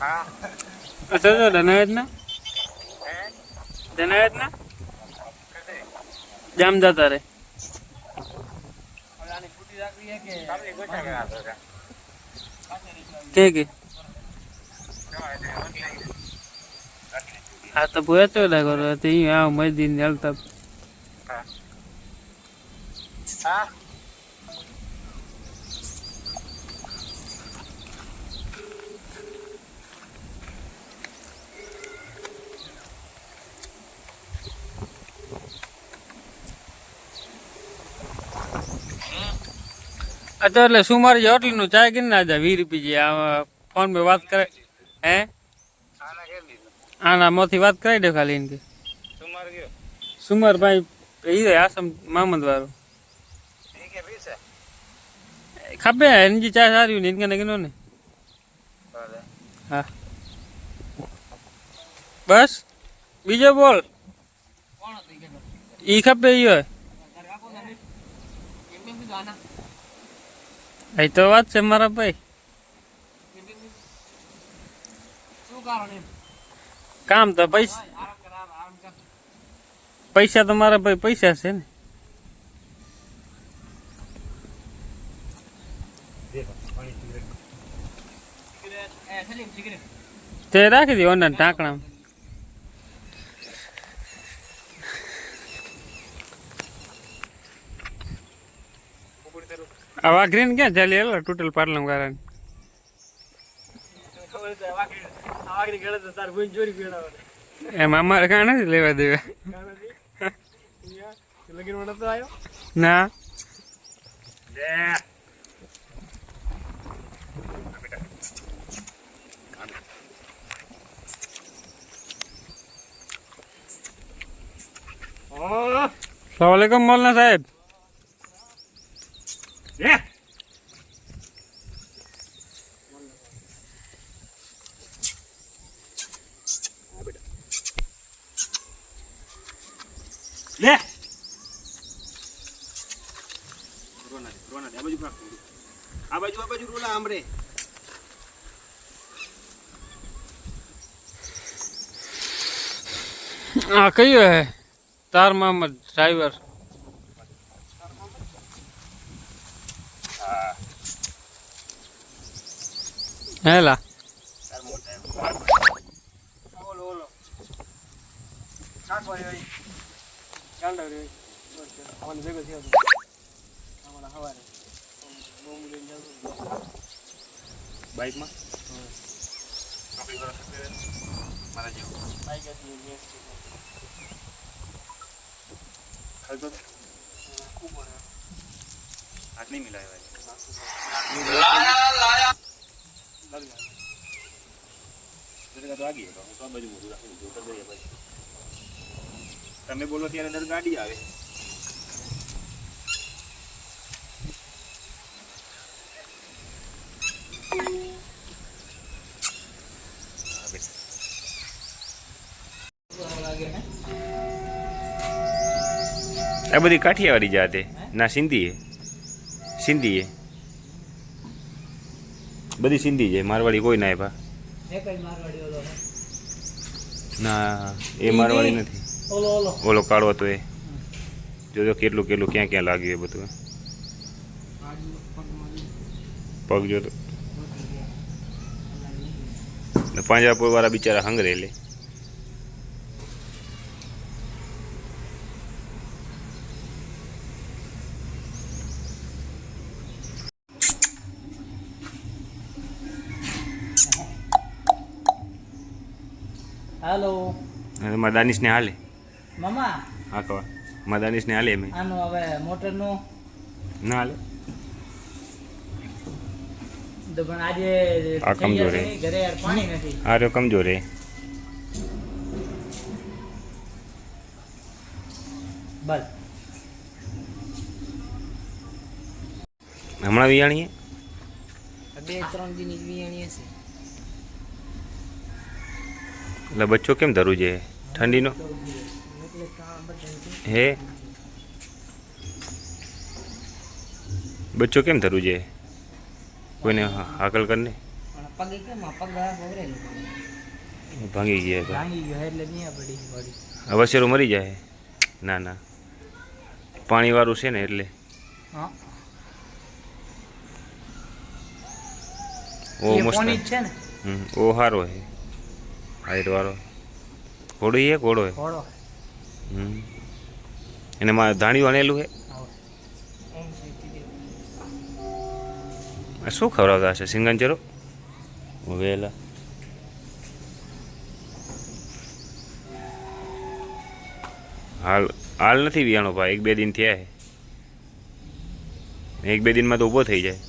અત્યારે અચ્છા તો ધનાયત ના? ધનાયત ના? જામ જતા રે. કે કે? આ તો ભૂતો લાગો તે આ મસ્જિદ ને હલતા. અત્યારે એટલે શું મારી હોટલનું ચાય કરી ના જાય વીસ રૂપિયા ફોન પે વાત કરે હે? આના મોથી વાત કરાવી દે ખાલી એની સુમાર ભાઈ એ આસમ મામદ વાળો ખપે એની ચાય સારી ને ઇનકે ગીનો ને. હા. બસ બીજો બોલ. ઈ ખપે ઈ હોય. એ તો વાત છે મારા ભાઈ. કેમ તો પૈસા પૈસા તો મારા ભાઈ પૈસા છે ને. તે રાખી દે ઓના ઢાંકણા આ વાઘરીને ક્યાં ચાલી એલા ટોટલ પાર્લમ ગારાની એમ અમારે કાં નથી લેવા દેવા. ના. સલામલેકમ મોલના સાહેબ. લે. રોના દે રોના દે. આ બાજુ આ બાજુ આ બાજુ રોલા આમરે આ કયો હે? તાર મોહમ્મદ ડ્રાઈવર હેલા. ઓલો ઓલો. રહ્યો આવવાનું ભેગો થયો હતો હમણાં સવારે બોમ્બ લઈને હતો. બાઇકમાં? કરો મારા જેવું બાઈક હતી. રહ્યો. હાથ નહીં મિલાય લાગી. ગયો. તો હું તો. બાજુ મોઢું રાખું. છું ઉત્તર દરિયા બાજુ તમે બોલો ત્યારે અંદર ગાડી આવે. આ બધી કાઠિયાવાડી જાતે ના સિંધી હે સિંધી હે બધી સિંધી છે. મારવાડી કોઈ ના હે. ના એ મારવાડી નથી. ઓલો ઓલો. ઓલો કાળો હતો એ. જોજો કેટલું કેટલું ક્યાં ક્યાં લાગ્યું એ બધું? પગ જોતો પાંજરાપુર વાળા બિચારા હંગરે લે. હાલો. મારા દાનિશને હાલે. મામા. હા કવા મારા દાનિશને હાલે મેં આનું હવે મોટરનું. ના હાલે? તો પણ આજે આ કમજોર નહીં, ઘરે યાર પાણી નથી. આ રહ્યો કમજોર રે બસ. હમણાં વિયાણીએ? બે ત્રણ દિન વિયાણીએ છે એટલે બચ્ચો કેમ ધરું છે? ઠંડીનો? હે? બચ્ચો કેમ ધરું છે? કોઈને હાકલ કરીને? પણ ભાંગી ગયા પડી અવશ્યરો મરી જાય? ના ના. પાણીવાળું છે ને એટલે. ઓ મસ્ત. ઓ સારો હે. હાઈટ વાળો ઘોડો હે ઘોડો હે ઘોડો. એને માં ધાણી વણેલું હે ઓમ સીધી દે. આ શું ખવડાવતા હશે? સિંગંચરો વેલા. હાલ હાલ નથી વિયાણો ભાઈ. એક બે દિન થયા હે એક બે દિનમાં તો ઊભો થઈ જાય.